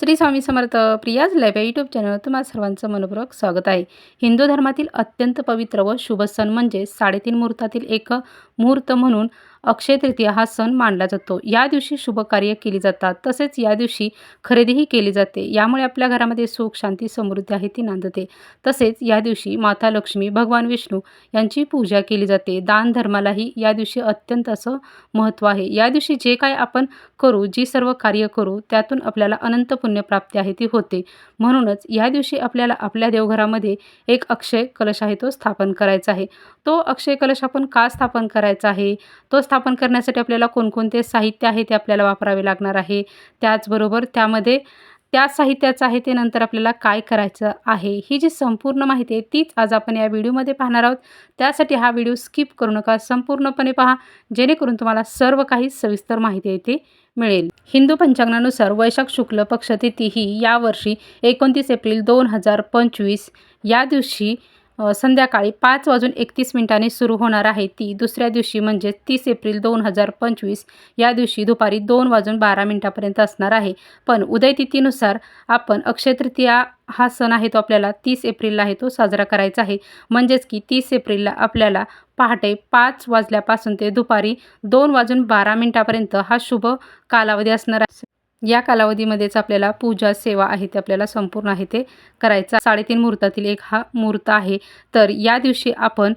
Shri Swami Samarth Priya's live या YouTube चॅनलवर तुम्हा सर्वांचं मनपूर्वक स्वागत आहे. हिंदू धर्मातील अत्यंत पवित्र व शुभ सण म्हणजे साडेतीन मुहूर्तातील एक मुहूर्त म्हणून अक्षय तृतीया हा सण मानला जातो. या दिवशी शुभ कार्य केली जातात. तसेच या दिवशी खरेदीही केली जाते. यामुळे आपल्या घरामध्ये सुख शांती समृद्धी आहे ती नांदते. तसेच या दिवशी माता लक्ष्मी भगवान विष्णू यांची पूजा केली जाते. दान धर्मालाही या दिवशी अत्यंत असं महत्त्व आहे. या दिवशी जे काय आपण करू जी सर्व कार्य करू त्यातून आपल्याला अनंत पुण्यप्राप्ती आहे ती होते. म्हणूनच या दिवशी आपल्याला आपल्या देवघरामध्ये एक अक्षय कलश आहे तो स्थापन करायचा आहे. तो अक्षय कलश आपण का स्थापन करायचा आहे? तो स्थापन करण्यासाठी आपल्याला कोणकोणते साहित्य आहे ते आपल्याला वापरावे लागणार आहे? त्याचबरोबर त्यामध्ये त्या साहित्याचं आहे ते नंतर आपल्याला काय करायचं आहे? ही जी संपूर्ण माहिती आहे तीच आज आपण या व्हिडिओमध्ये पाहणार आहोत. त्यासाठी हा व्हिडिओ स्किप करू नका संपूर्णपणे पहा. जेणेकरून तुम्हाला सर्व काही सविस्तर माहिती आहे मिळेल. हिंदू पंचांगानुसार वैशाख शुक्ल पक्ष तिथी ही यावर्षी एकोणतीस एप्रिल दोन हजार पंचवीस या दिवशी संध्याकाळी पाच वाजून एकतीस मिनिटांनी सुरू होणार आहे ती. दुसऱ्या दिवशी म्हणजे तीस एप्रिल दोन हजार पंचवीस या दिवशी दुपारी दोन वाजून बारा मिनिटापर्यंत असणार आहे. पण उदयतिथीनुसार आपण अक्षय तृतीया हा सण आहे तो आपल्याला तीस एप्रिलला आहे तो साजरा करायचा आहे. म्हणजेच की तीस एप्रिलला आपल्याला पहाटे पाच वाजल्यापासून ते दुपारी दोन वाजून बारा मिनिटापर्यंत हा शुभ कालावधी असणार आहे. या कालावधीमध्येच आपल्याला पूजा सेवा आहे ते आपल्याला संपूर्ण आहे ते करायचा. साडेतीन मुहूर्तातील एक हा मुहूर्त आहे. तर या दिवशी आपण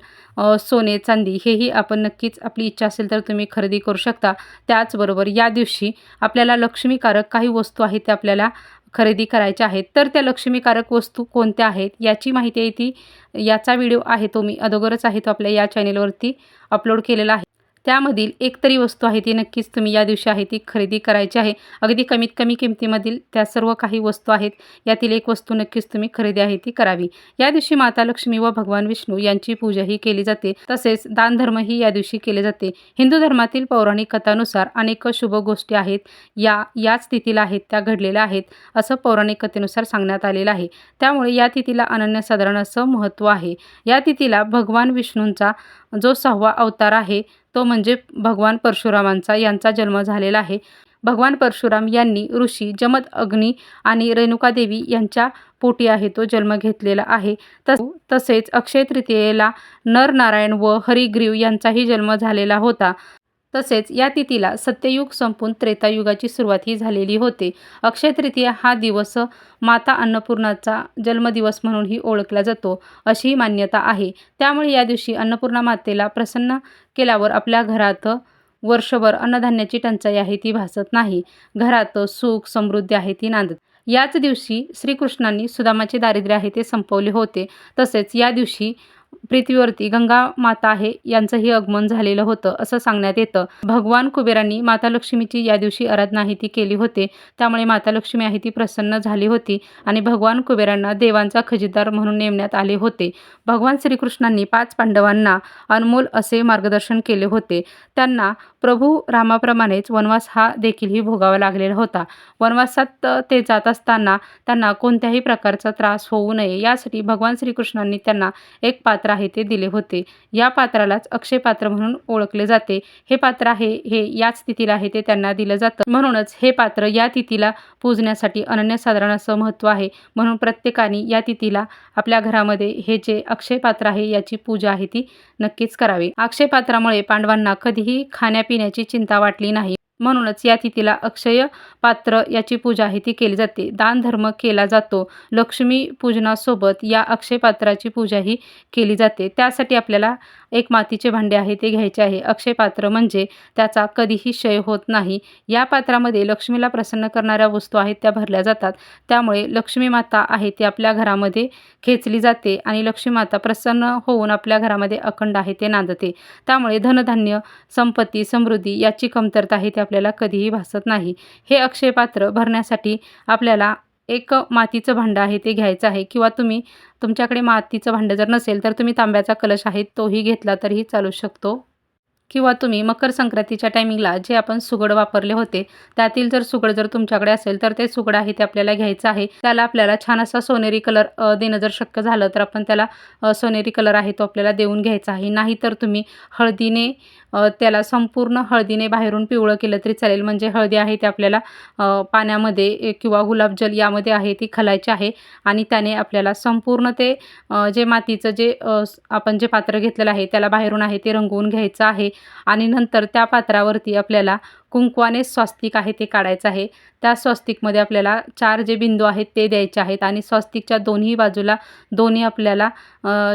सोने चांदी हेही आपण नक्कीच आपली इच्छा असेल तर तुम्ही खरेदी करू शकता. त्याचबरोबर या दिवशी आपल्याला लक्ष्मीकारक काही वस्तू आहेत त्या आपल्याला खरेदी करायच्या आहेत. तर त्या लक्ष्मीकारक वस्तू कोणत्या आहेत याची माहिती आहे ती याचा व्हिडिओ आहे तो मी अगोदरच आहे तो आपल्या या चॅनेलवरती अपलोड केलेला आहे. त्यामधील एक तरी वस्तू आहे ती नक्कीच तुम्ही या दिवशी आहे ती खरेदी करायची आहे. अगदी कमीत कमी किमतीमधील त्या सर्व काही वस्तू आहेत. यातील एक वस्तू नक्कीच तुम्ही खरेदी आहे ती करावी. या दिवशी माता लक्ष्मी व भगवान विष्णू यांची पूजाही केली जाते. तसेच दानधर्मही या दिवशी केले जाते. हिंदू धर्मातील पौराणिक कथानुसार अनेक शुभ गोष्टी आहेत. या याच तिथीला आहेत त्या घडलेल्या आहेत असं पौराणिक कथेनुसार सांगण्यात आलेलं आहे. त्यामुळे या तिथीला अनन्यसाधारण असं महत्त्व आहे. या तिथीला भगवान विष्णूंचा जो सहावा अवतार आहे तो म्हणजे भगवान परशुरामांचा यांचा जन्म झालेला आहे. भगवान परशुराम यांनी ऋषी जमत अग्नी आणि रेणुकादेवी यांच्या पोटी आहे तो जन्म घेतलेला आहे. तस तसेच अक्षय तृतीयेला नरनारायण व हरिग्रीव यांचाही जन्म झालेला होता. तसेच या तिथीला सत्ययुग संपून त्रेतायुगाची सुरुवात ही झालेली होते. अक्षय तृतीया हा दिवस माता अन्नपूर्णाचा जन्मदिवस म्हणूनही ओळखला जातो अशी मान्यता आहे. त्यामुळे या दिवशी अन्नपूर्णा मातेला प्रसन्न केल्यावर आपल्या घरात वर्षभर अन्नधान्याची टंचाई आहे ती भासत नाही. घरात सुख समृद्धी आहे ती नांदत. याच दिवशी श्रीकृष्णांनी सुदामाचे दारिद्र्य आहे ते संपवले होते. तसेच या दिवशी पृथ्वीवरती गंगा माता आहे यांचंही आगमन झालेलं होतं असं सांगण्यात येतं. भगवान कुबेरांनी माता लक्ष्मीची या दिवशी आराधना आहे ती केली होती. त्यामुळे माता लक्ष्मी आहे ती प्रसन्न झाली होती आणि भगवान कुबेरांना देवांचा खजिदार म्हणून नेमण्यात आले होते. भगवान श्रीकृष्णांनी पाच पांडवांना अनमोल असे मार्गदर्शन केले होते. त्यांना प्रभू रामाप्रमाणेच वनवास हा देखीलही भोगावा लागलेला होता. वनवासात ते जात असताना त्यांना कोणत्याही प्रकारचा त्रास होऊ नये यासाठी भगवान श्रीकृष्णांनी त्यांना एक पात्र पात्र आहे ते दिले होते. या पात्रालाच अक्षय पात्र म्हणून ओळखले जाते. हे पात्र आहे हे याच तिथीला आहे ते त्यांना दिलं जातं. म्हणूनच हे पात्र या तिथीला पूजण्यासाठी अनन्यसाधारण असं महत्त्व आहे. म्हणून प्रत्येकाने या तिथीला आपल्या घरामध्ये हे जे अक्षय पात्र आहे याची पूजा आहे ती नक्कीच करावी. अक्षय पात्रामुळे पांडवांना कधीही खाण्यापिण्याची चिंता वाटली नाही. म्हणूनच या तिथीला अक्षय पात्र याची पूजा आहे ती केली जाते. दानधर्म केला जातो. लक्ष्मी पूजनासोबत या अक्षय पात्राची पूजाही केली जाते. त्यासाठी आपल्याला एक मातीचे भांडे आहे ते घ्यायचे आहे. अक्षय पात्र म्हणजे त्याचा कधीही क्षय होत नाही. या पात्रामध्ये लक्ष्मीला प्रसन्न करणाऱ्या वस्तू आहेत त्या भरल्या जातात. त्यामुळे लक्ष्मी माता आहे ती आपल्या घरामध्ये खेचली जाते आणि लक्ष्मी माता प्रसन्न होऊन आपल्या घरामध्ये अखंड आहे ते नांदते. त्यामुळे धनधान्य संपत्ती समृद्धी याची कमतरता आहे ती आपल्याला कधीही भासत नाही. हे अक्षयपात्र भरण्यासाठी आपल्याला एक मातीचं भांडं आहे ते घ्यायचं आहे किंवा तुम्ही तुमच्याकडे मातीचं भांडं जर नसेल तर तुम्ही तांब्याचा कलश आहे तोही घेतला तरीही चालू शकतो. किंवा तुम्ही मकर संक्रांतीच्या टायमिंगला जे आपण सुगड वापरले होते त्यातील जर सुगड जर तुमच्याकडे असेल तर ते सुगड आहे ते आपल्याला घ्यायचं आहे. त्याला आपल्याला छान असा सोनेरी कलर देणं जर शक्य झालं तर आपण त्याला सोनेरी कलर आहे तो आपल्याला देऊन घ्यायचा आहे. नाहीतर तुम्ही हळदीने त्याला संपूर्ण हळदीने बाहेरून पिवळं केलं तरी चालेल. म्हणजे हळदी आहे ते आपल्याला पाण्यामध्ये किंवा गुलाबजल यामध्ये आहे ती खलायची आहे आणि त्याने आपल्याला संपूर्ण ते जे मातीचं जे आपण जे पात्र घेतलेलं आहे त्याला बाहेरून आहे ते रंगवून घ्यायचं आहे. आणि नंतर त्या पात्रावरती आपल्याला कुंकवाने स्वस्तिक आहे ते काढायचं आहे. त्या स्वस्तिकमध्ये आपल्याला चार जे बिंदू आहेत ते द्यायचे आहेत आणि स्वस्तिकच्या दोन्ही बाजूला दोन्ही आपल्याला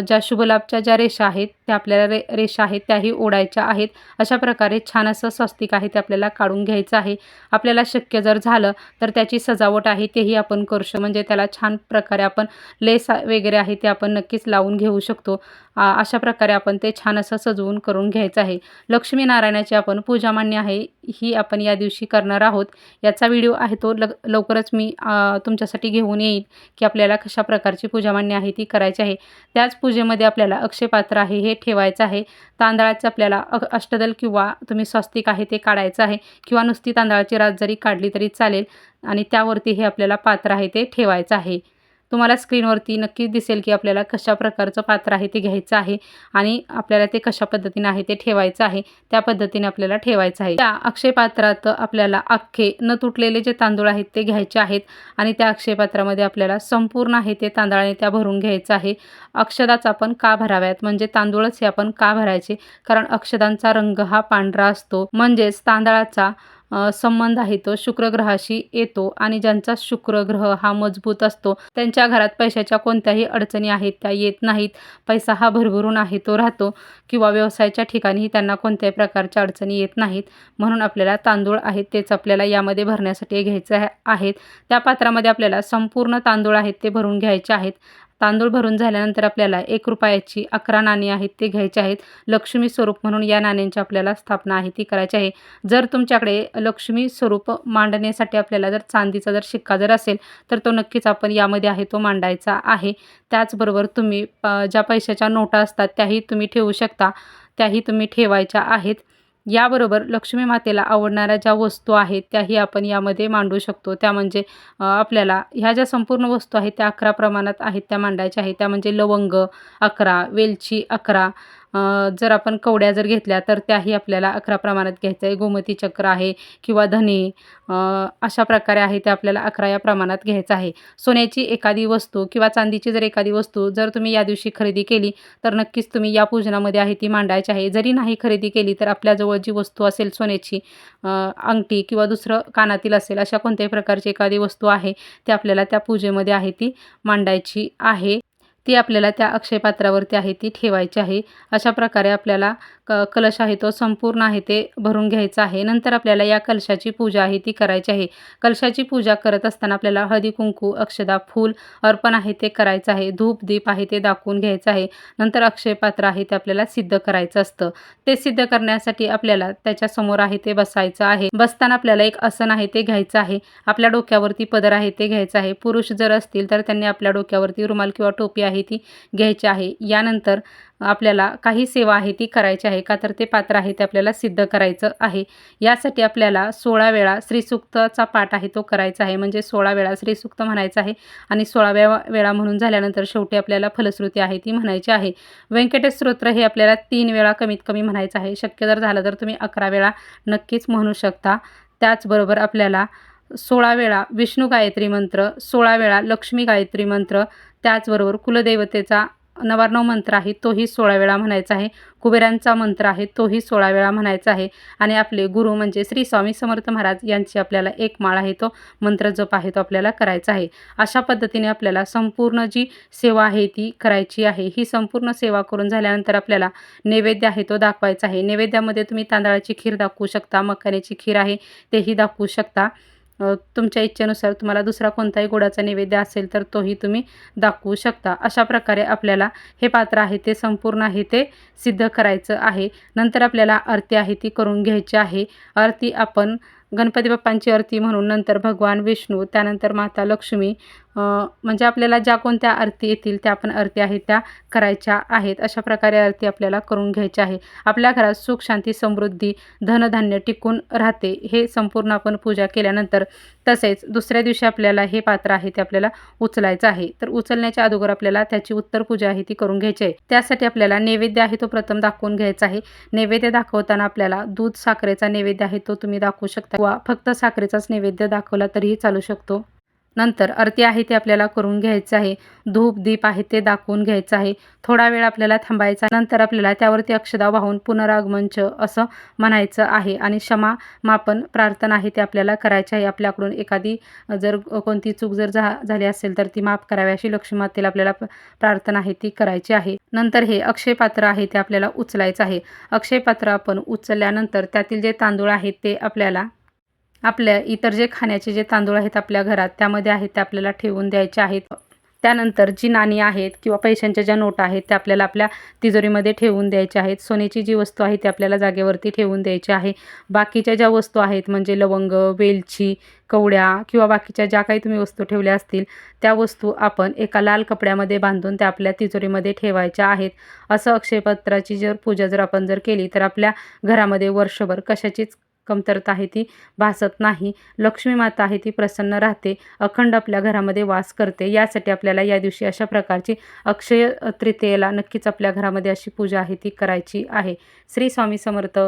ज्या शुभलाभच्या ज्या रेषा आहेत त्या आपल्याला रे रेषा आहेत त्याही ओढायच्या आहेत. अशा प्रकारे छान असं स्वस्तिक आहे ते आपल्याला काढून घ्यायचं आहे. आपल्याला शक्य जर झालं तर त्याची सजावट आहे तेही आपण करू शकतो म्हणजे त्याला छान प्रकारे आपण लेस वगैरे आहे ते आपण नक्कीच लावून घेऊ शकतो. अशा प्रकारे आपण ते छान असं सजवून करून घ्यायचं आहे. लक्ष्मीनारायणाची आपण पूजा मान्य आहे. ही आपण या दिवशी करणार आहोत. याचा व्हिडिओ आहे तो लग लवकरच मी तुमच्यासाठी घेऊन येईल की आपल्याला कशा प्रकारची पूजा मांडणी आहे ती करायची आहे. त्याच पूजेमध्ये आपल्याला अक्षयपात्र आहे हे ठेवायचं आहे. तांदळाचं आपल्याला अ अष्टदल किंवा तुम्ही स्वस्तिक आहे ते काढायचं आहे किंवा नुसती तांदळाची रात जरी काढली तरी चालेल आणि त्यावरती हे आपल्याला पात्र आहे ते ठेवायचं आहे. तुम्हाला स्क्रीनवरती नक्कीच दिसेल की आपल्याला कशा प्रकारचं पात्र आहे ते घ्यायचं आहे आणि आपल्याला ते कशा पद्धतीने आहे ते ठेवायचं आहे त्या पद्धतीने आपल्याला ठेवायचं आहे. त्या अक्षयपात्रात आपल्याला अख्खे न तुटलेले जे तांदूळ आहेत ते घ्यायचे आहेत आणि त्या अक्षयपात्रामध्ये आपल्याला संपूर्ण आहे ते तांदळाने त्या भरून घ्यायचं आहे. अक्षदाच आपण का भराव्यात? म्हणजे तांदूळच हे आपण का भरायचे? कारण अक्षदांचा रंग हा पांढरा असतो. म्हणजेच तांदळाचा संबंध आहे तो शुक्रग्रहाशी येतो आणि ज्यांचा शुक्रग्रह हा मजबूत असतो त्यांच्या घरात पैशाच्या कोणत्याही अडचणी आहेत त्या येत नाहीत. पैसा हा भरभरून आहे तो राहतो किंवा व्यवसायाच्या ठिकाणीही त्यांना कोणत्याही प्रकारच्या अडचणी येत नाहीत. म्हणून आपल्याला तांदूळ आहेत तेच आपल्याला यामध्ये भरण्यासाठी घ्यायचे आहेत. त्या पात्रामध्ये आपल्याला संपूर्ण तांदूळ आहेत ते भरून घ्यायचे आहेत. तांदूळ भरून झाल्यानंतर आपल्याला एक रुपयाची अकरा नाणी आहेत ते घ्यायचे आहेत. लक्ष्मी स्वरूप म्हणून या नाण्यांची आपल्याला स्थापना आहे ती करायची आहे. जर तुमच्याकडे लक्ष्मी स्वरूप मांडण्यासाठी आपल्याला जर चांदीचा जर शिक्का जर असेल तर तो नक्कीच आपण यामध्ये आहे तो मांडायचा आहे. त्याचबरोबर तुम्ही ज्या पैशाच्या नोटा असतात त्याही तुम्ही ठेवू शकता त्याही तुम्ही ठेवायच्या आहेत. याबरोबर लक्ष्मी मातेला आवडणाऱ्या ज्या वस्तू आहेत त्याही आपण यामध्ये मांडू शकतो. त्या म्हणजे आपल्याला ह्या ज्या संपूर्ण वस्तू आहेत त्या अकरा प्रमाणात आहेत त्या मांडायच्या आहेत. त्या म्हणजे लवंग अकरा वेलची अकरा जर आपण कवड्या जर घेतल्या तर त्याही आपल्याला अकरा प्रमाणात घ्यायचं आहे. गोमती चक्र आहे किंवा धने अशा प्रकारे आहे ते आपल्याला अकरा या प्रमाणात घ्यायचं आहे. सोन्याची एखादी वस्तू किंवा चांदीची जर एखादी वस्तू जर तुम्ही या दिवशी खरेदी केली तर नक्कीच तुम्ही या पूजनामध्ये आहे ती मांडायची आहे. जरी नाही खरेदी केली तर आपल्याजवळ जी वस्तू असेल सोन्याची अंगठी किंवा दुसरं कानातील असेल अशा कोणत्याही प्रकारची एखादी वस्तू आहे ती आपल्याला त्या पूजेमध्ये आहे ती मांडायची आहे. ती आपल्याला त्या अक्षय पात्रावरती आहे ती ठेवायची आहे. अशा प्रकारे आपल्याला क कलश आहे तो संपूर्ण आहे ते भरून घ्यायचा आहे. नंतर आपल्याला या कलशाची पूजा आहे ती करायची आहे. कलशाची पूजा करत असताना आपल्याला हळदी कुंकू अक्षदा फूल अर्पण आहे ते करायचं आहे. धूप दीप आहे ते दाखवून घ्यायचं आहे. नंतर अक्षय पात्र आहे ते आपल्याला सिद्ध करायचं असतं. ते सिद्ध करण्यासाठी आपल्याला त्याच्यासमोर आहे ते बसायचं आहे. बसताना आपल्याला एक आसन आहे ते घ्यायचं आहे. आपल्या डोक्यावरती पदर आहे ते घ्यायचं आहे. पुरुष जर असतील तर त्यांनी आपल्या डोक्यावरती रुमाल किंवा टोपी आहे ती घ्यायची आहे. यानंतर आपल्याला काही सेवा आहे ती करायची आहे का? तर ते पात्र आहे ते आपल्याला सिद्ध करायचं आहे. यासाठी आपल्याला सोळा वेळा श्रीसूक्तचा पाठ आहे तो करायचा आहे. म्हणजे सोळा वेळा श्रीसूक्त म्हणायचं आहे आणि सोळाव्या वेळा म्हणून झाल्यानंतर शेवटी आपल्याला फलश्रुती आहे ती म्हणायची आहे. व्यंकटेश स्तोत्र हे आपल्याला तीन वेळा कमीत कमी म्हणायचं आहे. शक्य जर झालं तर तुम्ही अकरा वेळा नक्कीच म्हणू शकता. त्याचबरोबर आपल्याला सोळा वेळा विष्णू गायत्री मंत्र सोळा वेळा लक्ष्मी गायत्री मंत्र त्याचबरोबर कुलदेवतेचा नवार्णव मंत्र आहे तोही सोळा वेळा म्हणायचा आहे. कुबेरांचा मंत्र आहे तोही सोळा वेळा म्हणायचा आहे. आणि आपले गुरु म्हणजे श्री स्वामी समर्थ महाराज यांची आपल्याला एक माळ आहे तो मंत्र जप आहे तो आपल्याला करायचा आहे. अशा पद्धतीने आपल्याला संपूर्ण जी सेवा आहे ती करायची आहे. ही संपूर्ण सेवा करून झाल्यानंतर आपल्याला नैवेद्य आहे तो दाखवायचा आहे. नैवेद्यामध्ये तुम्ही तांदळाची खीर दाखवू शकता मखाण्याची खीर आहे तेही दाखवू शकता. तुमच्या इच्छेनुसार तुम्हाला दुसरा कोणताही गोडाचा नैवेद्य असेल तर तोही तुम्ही दाखवू शकता. अशा प्रकारे आपल्याला हे पात्र आहे ते संपूर्ण आहे ते सिद्ध करायचं आहे. नंतर आपल्याला आरती आहे ती करून घ्यायची आहे. आरती आपण गणपती बाप्पांची आरती म्हणून नंतर भगवान विष्णू त्यानंतर माता लक्ष्मी म्हणजे आपल्याला ज्या कोणत्या आरती येतील त्या आपण आरती आहेत त्या करायच्या आहेत. अशा प्रकारे आरती आपल्याला करून घ्यायची आहे. आपल्या घरात सुख शांती समृद्धी धनधान्य टिकून राहते हे संपूर्ण आपण पूजा केल्यानंतर. तसेच दुसऱ्या दिवशी आपल्याला हे पात्र आहे ते आपल्याला उचलायचं आहे. तर उचलण्याच्या अगोदर आपल्याला त्याची उत्तर पूजा आहे ती करून घ्यायची आहे. त्यासाठी आपल्याला नैवेद्य आहे तो प्रथम दाखवून घ्यायचा आहे. नैवेद्य दाखवताना आपल्याला दूध साखरेचा नैवेद्य आहे तो तुम्ही दाखवू शकता. किंवा फक्त साखरेचाच नैवेद्य दाखवला तरीही चालू शकतो. नंतर आरती आहे ते आपल्याला करून घ्यायचं आहे. धूप दीप आहे ते दाखवून घ्यायचं आहे. थोडा वेळ आपल्याला थांबायचा नंतर आपल्याला त्यावरती अक्षदा वाहून पुनरागमनच असं म्हणायचं आहे. आणि क्षमा मापन प्रार्थना आहे ते आपल्याला करायची आहे. आपल्याकडून एखादी जर कोणती चूक जर झा झाली असेल तर ती माफ करावी अशी लक्ष्मी मातेला आपल्याला प्रार्थना आहे ती करायची आहे. नंतर हे अक्षय पात्र आहे ते आपल्याला उचलायचं आहे. अक्षय पात्र आपण उचलल्यानंतर त्यातील जे तांदूळ आहेत ते आपल्याला आपल्या इतर जे खाण्याचे जे तांदूळ आहेत आपल्या घरात त्यामध्ये आहेत ते आपल्याला ठेवून द्यायचे आहेत. त्यानंतर जी नाणी आहेत किंवा पैशांच्या ज्या नोटा आहेत त्या आपल्याला आपल्या तिजोरीमध्ये ठेवून द्यायच्या आहेत. सोन्याची जी वस्तू आहे ती आपल्याला जागेवरती ठेवून द्यायची आहे. बाकीच्या ज्या वस्तू आहेत म्हणजे लवंग वेलची कवड्या किंवा बाकीच्या ज्या काही तुम्ही वस्तू ठेवल्या असतील त्या वस्तू आपण एका लाल कपड्यामध्ये बांधून त्या आपल्या तिजोरीमध्ये ठेवायच्या आहेत. असं अक्षयपत्राची जर पूजा जर आपण जर केली तर आपल्या घरामध्ये वर्षभर कशाचीच कमतरता आहे ती भासत नाही. लक्ष्मी माता आहे ती प्रसन्न राहते अखंड आपल्या घरामध्ये वास करते. यासाठी आपल्याला या दिवशी अशा प्रकारची अक्षय तृतीयेला नक्कीच आपल्या घरामध्ये अशी पूजा आहे ती करायची आहे. श्री स्वामी समर्थ.